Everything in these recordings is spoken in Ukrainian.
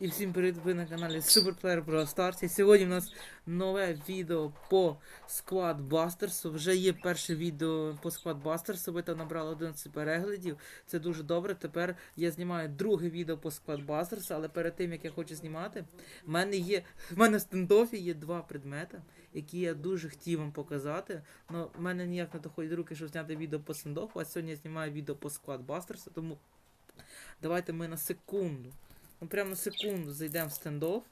І всім привіт, ви на каналі Superplayer Pro Stars. І сьогодні в нас нове відео по Squad Busters. Вже є перше відео по Squad Busters, ви там набрали 11 переглядів. Це дуже добре. Тепер я знімаю друге відео по Squad Busters, але перед тим як я хочу знімати, в мене є в мене в стендофі є два предмети, які я дуже хотів вам показати. Но в мене ніяк не доходять руки, щоб зняти відео по стендофу, а сьогодні я знімаю відео по Squad Busters, тому давайте ми на секунду. Ну прямо на секунду зайдемо в стендов.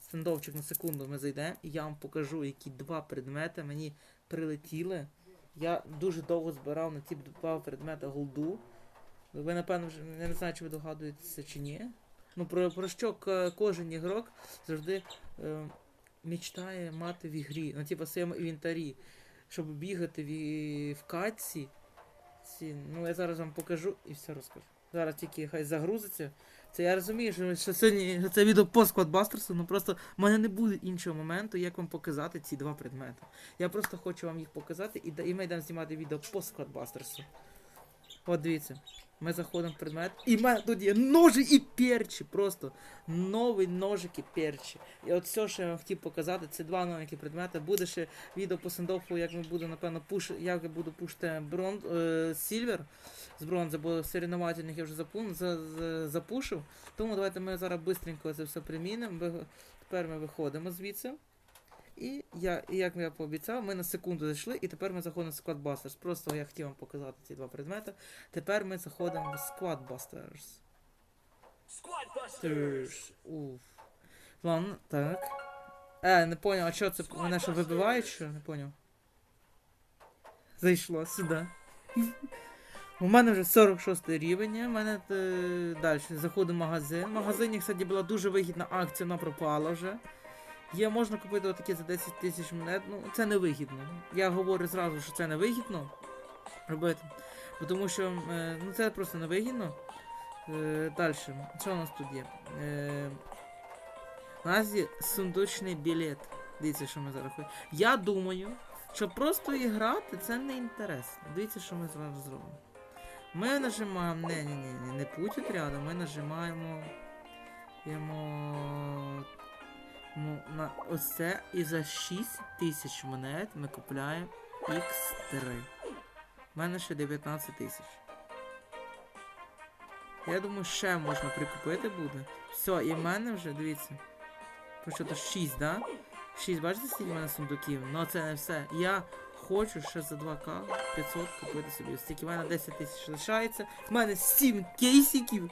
Стендовчик на секунду ми зайдемо і я вам покажу, які два предмети мені прилетіли. Я дуже довго збирав на ті два предмети голду. Ви, напевно, вже не знаю, чи ви догадуєтеся чи ні. Ну, про, про що кожен ігрок завжди е, мечтає мати в ігрі, ну, типу, в своєму інвентарі, щоб бігати в, в катці. Ці, ну, я зараз вам покажу і все розкажу. Зараз тільки хай загрузиться. Це я розумію, що, що сьогодні це відео по Сквадбастерсу, ну просто в мене не буде іншого моменту, як вам показати ці два предмети. Я просто хочу вам їх показати і, і ми йдемо знімати відео по Сквадбастерсу. От дивіться, ми заходимо в предмет, і в мене тут є ножі і перчі. Просто нові ножики перчі. І от все, що я вам хотів показати, це два новенькі предмети. Буде ще відео по сендофу, як ми будемо, напевно, пуш, як я буду пушити бронз, е, сільвер з бронзи, бо соревновательних я вже запу, за, за, запушив. Тому давайте ми зараз швидко це все примінимо. Тепер ми виходимо звідси. І я, і як я пообіцяв, ми на секунду зайшли, і тепер ми заходимо в Squad Busters. Просто я хотів вам показати ці два предмети. Тепер ми заходимо в Squad Busters. Squad Тож, Уф. Ладно, так. Е, не поняв, а що це мене що вибивають, що? Не поняв. Зайшло сюди. У мене вже 46 рівень, у мене е, далі заходимо в магазин. В магазині, кстати, була дуже вигідна акція, вона пропала вже. Є, можна купити отакі за 10 тисяч монет. Ну, це не вигідно. Я говорю зразу, що це не вигідно робити. Тому що е, ну, це просто не вигідно. Е, далі. Що у нас тут є? Е, у нас є сундучний білет. Дивіться, що ми зараз ходимо. Я думаю, що просто і грати це не інтересно. Дивіться, що ми зараз зробимо. Ми нажимаємо. Не, не, не, не, путь отряду, ми нажимаємо. Йому. Ну, на ось це і за 6 тисяч монет ми купляємо X3. У мене ще 19 тисяч. Я думаю, ще можна прикупити буде. Все, і в мене вже, дивіться. Що то 6, да? 6, бачите, скільки в мене сундуків? Ну це не все. Я хочу ще за 2К 500 купити собі. Стільки в мене 10 тисяч лишається. В мене 7 кейсиків.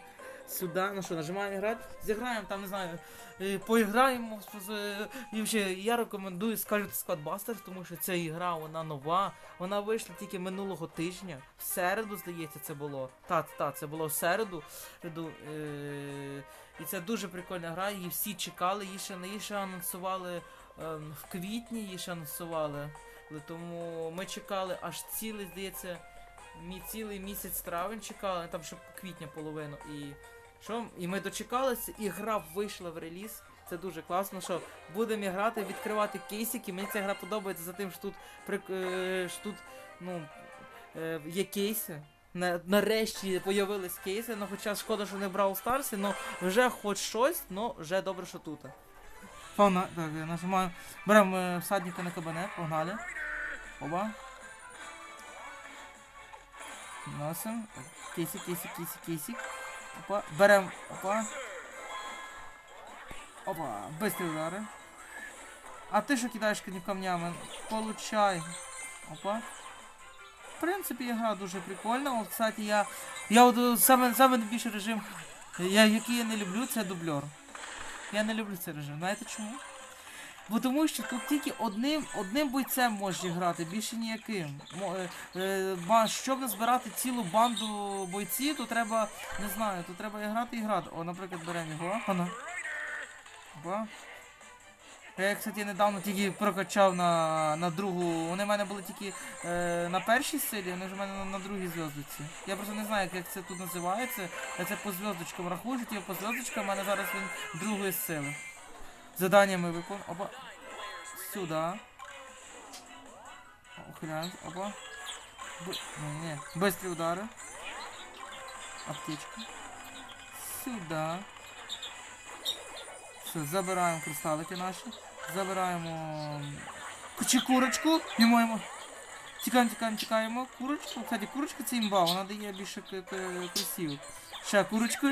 Сюди, ну що, нажимаємо грати, зіграємо там, не знаю, е, поіграємо. з- І взагалі, я рекомендую Scarlet Squad тому що ця ігра, вона нова. Вона вийшла тільки минулого тижня. В середу, здається, це було. Та, та, це було в середу. середу е- і це дуже прикольна гра, її всі чекали, її ще, її ще анонсували ем, в квітні, її ще анонсували. Тому ми чекали аж цілий, здається, мій цілий місяць травень чекали, там ще квітня половину. І що? І ми дочекалися, і гра вийшла в реліз. Це дуже класно, що будемо грати, відкривати кейсики. Мені ця гра подобається за тим, що тут, е, що тут ну, е, є кейси. Нарешті появились кейси, ну хоча шкода, що не в Brawl Stars, ну вже хоч щось, ну вже добре, що тут. Фауна, так, нажимаю. Беремо е, всадника на кабанет, погнали. Оба. Носим. Кейсик, кейсик, кейсик, кейсик. Опа. Берем. Опа. Опа. Быстрі удари. А ти що кидаєш камнями? Получай. Опа. В принципі, гра дуже прикольна. От, кстати, я. Я от саме, саме найбільший режим, я, який я не люблю, це дублер. Я не люблю цей режим. Знаєте чому? Бо тому що тут тільки одним, одним бойцем можна грати, більше ніяким. Е, е, щоб назбирати цілу банду бойців, то треба, не знаю, то треба і грати і грати. О, наприклад, беремо його. Ано. Ба. Я, кстати, недавно тільки прокачав на, на другу. Вони в мене були тільки е, на першій силі, вони ж в мене на, на другій зв'язці. Я просто не знаю, як, це тут називається. Я це по зв'язочкам рахую, що по зв'язочкам, в мене зараз він другої сили. Задання ми виконуємо. Опа. Сюда. Ухиляемся. Опа. Б... Не, не. Быстрые удары. Аптечка. Сюда. Все, забираємо кристалики наші. Забираємо чи курочку. І маємо. Тікаємо, тікаємо, тікаємо. Курочку. Кстати, курочка це імба, вона дає більше к- к- красивок. Ще курочку.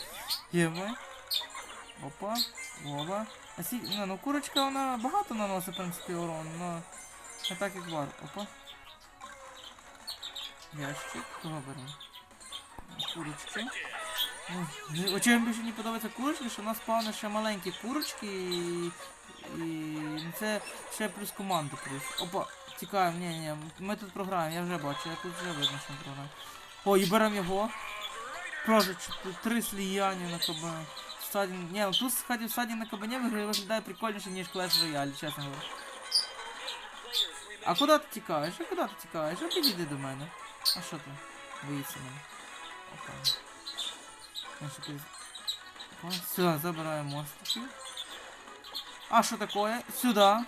Єме. Опа. Вова. Сі... ну, ну курочка вона багато наносить, в принципі, урон, но не так як вар. Опа. Ящик. Кого беремо? Курочки. Ну, мені більше не подобається курочки, що у нас спавни ще маленькі курочки і, і ну, це ще плюс команди плюс. Опа, тікаємо, ні, ні, ми тут програємо, я вже бачу, я тут вже видно, що ми програємо. О, і беремо його. Чотири- три сліяння на кабані. Стаді... Ні, ну тут кстати, в стадії на виграє- виглядає прикольніше, ніж Clash Royale, чесно говоря. А куди ти тікаєш? А куди ти тікаєш? А підійди до мене. А що ти? Боїться мене. Опа. Все, забираем мостики. А что такое? Сюда.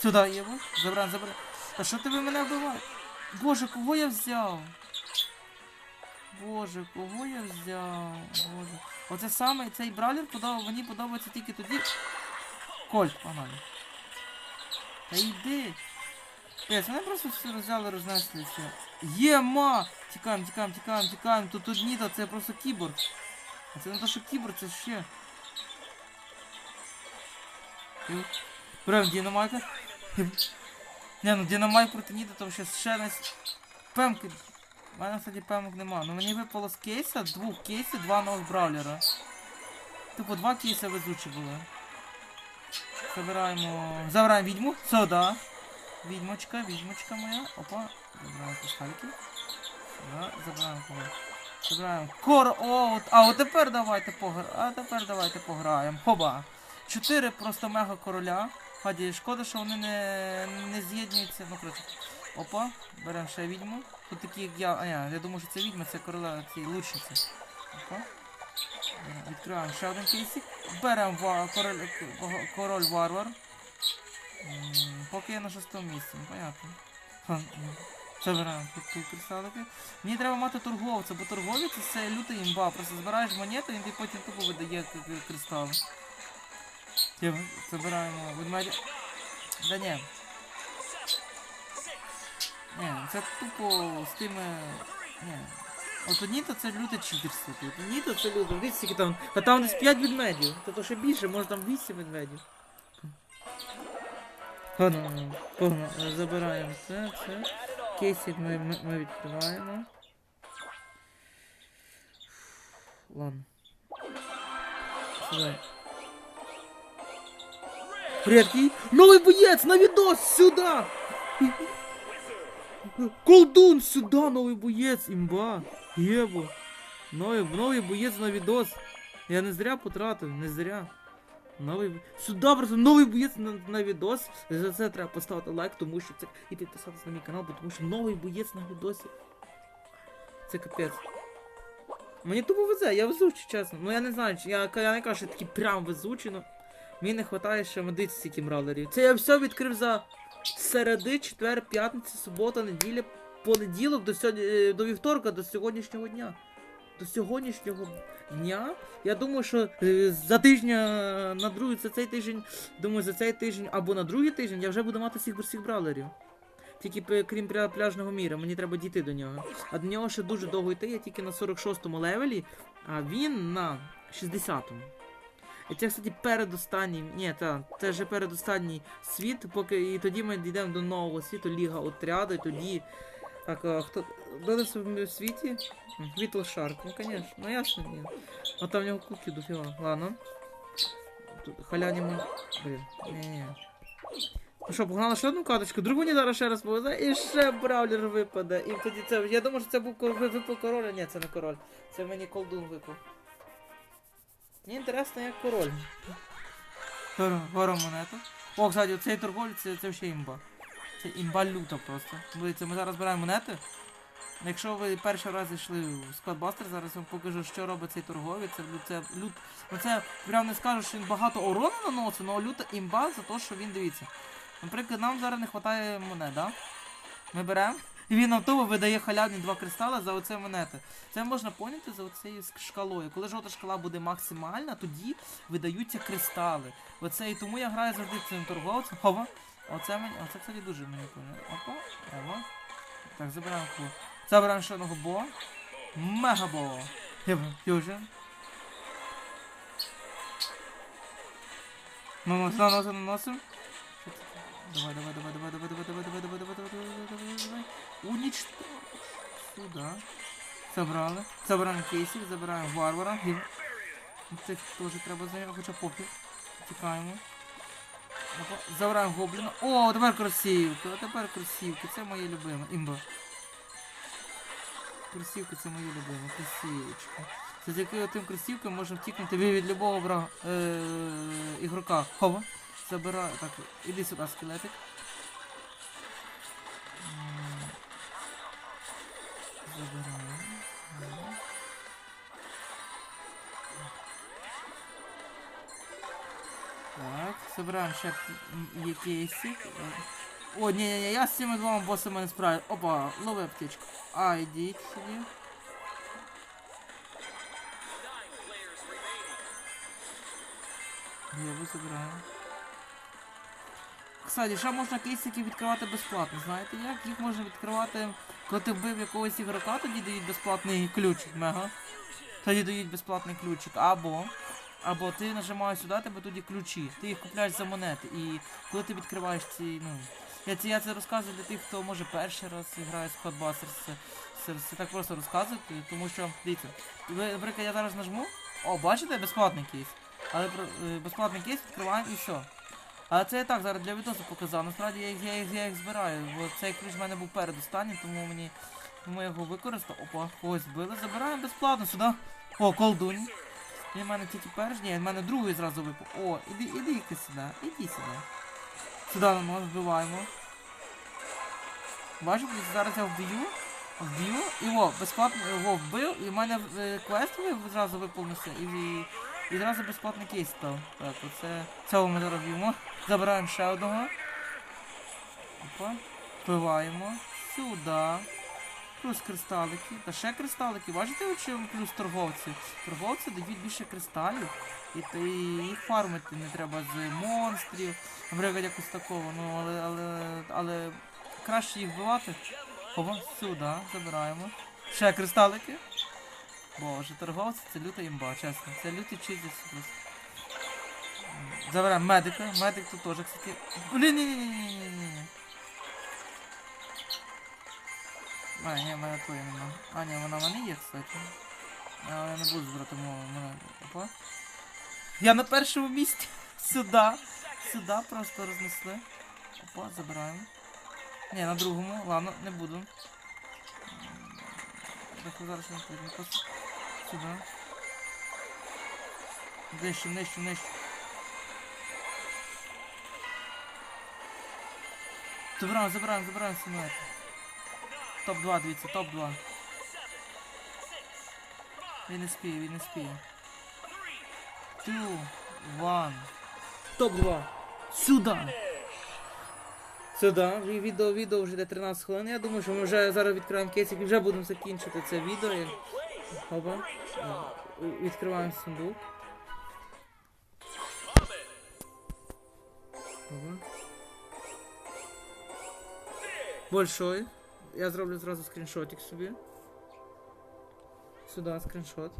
Сюда его. Забираем, забираем. Та що ти ви мене вбиваєш? Боже, кого я взяв? Боже, кого я взяв? Боже. Оце саме цей бралер подобав, мені подобається тільки тоді. Кольт, погнали. Та йди. Пес, мене просто все взяли, рознесли все. Єма! Тікаємо, тікаємо, тікаємо, тікаємо. Тут тут ніта, це просто кіборг. А це не то, що кіборг, це ще. Прям динамайка. Не, ну динамайк проти ніта, то ще ще нас. Пемки. У мене, кстати, пемок нема. Ну мені випало з кейса, двох кейсів, два нових браулера. Типу два кейси везучі були. Забираємо. Забираємо відьму. Сюда. Відьмочка, відьмочка моя. Опа. Забираємо кристалики. Да, забираємо кого. Забираємо кор. О, от, а от тепер давайте погра... А тепер давайте пограємо. Хоба. Чотири просто мега короля. Хаді, шкода, що вони не, не з'єднуються. Ну, коротше. Опа, беремо ще відьму. Тут такі, як я. А ні, я думаю, що це відьма, це короля, ці лучниці. Опа. Відкриваємо ще один кейсик. Беремо ва... король... король варвар. Поки я на шостому місці, ну понятно. Забираємо тут, кристалики. Мені треба мати торговця, бо торговець це лютий імба. Просто збираєш монету і він тобі потім тупо видає кристали. Забираємо ведмедя. Да ні. Ні, це тупо з тими. Ні. От Ніта це люте читерство. Тут. Ніта це люте. Дивіться, скільки там. Та там десь 5 ведмедів. Та то ще більше, може там 8 ведмедів. Ладно, погнали, забираємо це, це. Кейсик ми, ми, ми відкриваємо. Ладно. Сюди. Редкий. Новий боєць на відос сюди! Колдун сюди, новий боєць, імба. Єбо. Новий, новий боєць на відос. Я не зря потратив, не зря. Новий сюди просто новий боєць на, на відос. За це треба поставити лайк, тому що це і підписатися на мій канал, тому що новий боєць на відосі. Це капець. Мені тупо везе, я везучий, чесно. Ну я не знаю, я, я не кажу, що я такий прям везучий, ну мені не вистачає ще медиці стільки. Це я все відкрив за середи, четвер, п'ятниця, субота, неділя, понеділок до сьогодні, е, до вівторка, до сьогоднішнього дня. До сьогоднішнього дня. Я думаю, що е, за тижня на другий, за цей тиждень, думаю, за цей тиждень або на другий тиждень я вже буду мати всіх всіх браулерів. Тільки крім пляжного міра, мені треба дійти до нього. А до нього ще дуже довго йти, я тільки на 46-му левелі, а він на 60-му. І це, кстати, передостанній. Ні, та, це вже передостанній світ, поки і тоді ми дійдемо до нового світу, Ліга отряду, і тоді. Так, а, хто. До нас в світі? Вітл Шарк, ну конечно, ну ясно, ні. А там в нього куки дофіга. Ладно. Тут халяні ми. Блін, ні-ні. Ну що, погнали ще одну карточку, другу мені зараз ще раз повезе, і ще браулер випаде. І тоді це. Я думаю, що це був випав король, а ні, це не король. Це мені колдун випав. Мені інтересно, як король. Гора, гора монета. О, кстати, цей торговець це, це ще імба. Це імба люта просто. Дивіться, ми зараз збираємо монети. Якщо ви перший раз зайшли в складбастер, зараз вам покажу, що робить цей торговець. Це, це лют. Ну це прям не скажу, що він багато урону наносить, але люта імба за те, що він дивіться. Наприклад, нам зараз не вистачає монет, да? Ми беремо І він автово видає халявні два кристали за оце монети. Це можна поняти за оцею шкалою. Коли жовта шкала буде максимальна, тоді видаються кристали. Оце і тому я граю завжди цим торговцем. Хова. Оце мені. Оце, кстати, дуже мені понял. Опа, опа. Так, забираємо кого. Забираємо ще одного бо. Мегабо. Фьюжн. Наносим, наносим, наносим. Давай, давай, давай, давай, давай, давай, давай, давай, давай, давай, давай, давай, давай, давай, давай. Уничтожь. Сюда. Забрали. Забираємо кейсів, забираємо варвара. Це теж треба зайняти, хоча пофіг. Тікаємо. Забираємо гобліна. О, тепер кросівки, а тепер кросівки. Це моє любиме. Імба. Кросівки це моє любиме. Кросівочки. Завдяки тим кросівкам можна втікнути від любого врага, е, ігрока. Хова. Забираю. Так, іди сюди, скелетик. Забираю. Так, забираємо ще кейсик. О, ні, ні, ні, я з цими двома босами не справлюсь. Опа, лови аптечку. А, ідіть сюди. Я забираю. Кстати, ще можна кейсики відкривати безплатно. Знаєте як? Їх можна відкривати, коли ти вбив якогось ігрока, тоді дають безплатний ключик, мега. Тоді дають безплатний ключик. Або. Або ти нажимаєш сюди, тебе тоді ключі. Ти їх купляєш за монети. І коли ти відкриваєш ці, ну. Я це, я це розказую для тих, хто може перший раз грає з Codbusters. Це, це, це так просто розказувати, тому що, дивіться, ви, наприклад, я зараз нажму. О, бачите, безплатний кейс. Але е, безплатний кейс відкриваємо і все. Але це я так зараз для відосу показав. Насправді я їх, я я їх збираю, бо цей ключ в мене був передостанній, тому мені тому я його використав. Опа, когось збили. Забираємо безплатно сюди. О, колдунь. Він в мене тільки перш, ні, в мене другий зразу випав. О, іди, іди іди сюди, іди сюди. Сюди нас вбиваємо. Бачите, зараз я вб'ю. Вб'ю. І о, безплатно його вбив, і в мене е, квест зразу виповнився, і, і, зразу безплатний кейс став. Так, оце. Цього ми зараз. Забираємо ще одного. Опа. Вбиваємо. Сюди. Плюс кристалики. Та ще кристалики. Бачите, чому плюс торговці? Торговці дають більше кристалів. І їх фармити не треба з монстрів, наприклад, якось такого. Ну, але, але, але краще їх вбивати. Хова, сюди, забираємо. Ще кристалики. Боже, торговці це люта імба, чесно. Це лютий чизіс просто. Забираємо медика. Медик тут теж, кстати. Блін, ні ні ні ні ні ні А, ні, в мене твої нема. А, ні, вона в є, кстати. Але я не буду збирати мову, мене. Опа. Я на першому місці. Сюди. Сюди просто рознесли. Опа, забираємо. Ні, на другому. Ладно, не буду. Так, зараз не потрібно. Сюди. Нижче, нижче, нижче. Забираємо, забираємо, забираємо сімейку. Топ-2, дивіться, топ-2. Він не спіє, він не спіє. Two, one. Топ-2. Сюди. Сюди. Відео, відео вже йде 13 хвилин. Я думаю, що ми вже зараз відкриваємо кейсик і вже будемо закінчити це відео. І- Опа. Е, Відкриваємо сундук. Опа. Большой. Я зроблю зразу скріншотик собі. Сюди скріншот.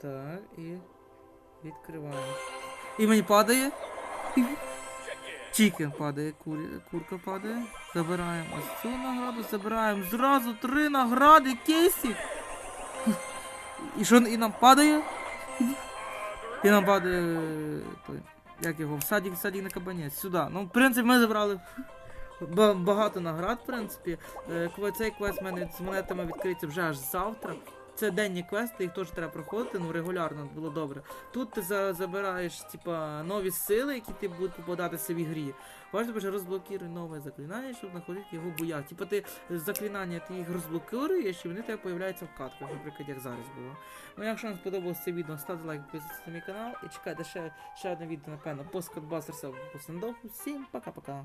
Так, і відкриваємо. І мені падає. Чікен падає, курі, курка падає. Забираємо ось цю награду, забираємо зразу три награди, кейсик. І що і нам падає? І нам падає. Той, як його? Садик, садик на кабанець. Сюди. Ну, в принципі, ми забрали багато наград, в принципі. Е, Цей квест мене з монетами відкриється вже аж завтра. Це денні квести, їх теж треба проходити, ну регулярно було добре. Тут ти за- забираєш типа нові сили, які ти будуть попадатися в ігрі. Важливо, що розблокіруй нове заклинання, щоб знаходити його в боях. Типа ти заклинання ти їх розблокуєш і вони тебе появляються в катках, наприклад, як зараз було. Ну, якщо вам сподобалось це відео, ставте лайк, підписуйтесь на мій канал і чекайте ще, ще одне відео, напевно, по Скотбастерсу або по стендофу. Всім пока-пока.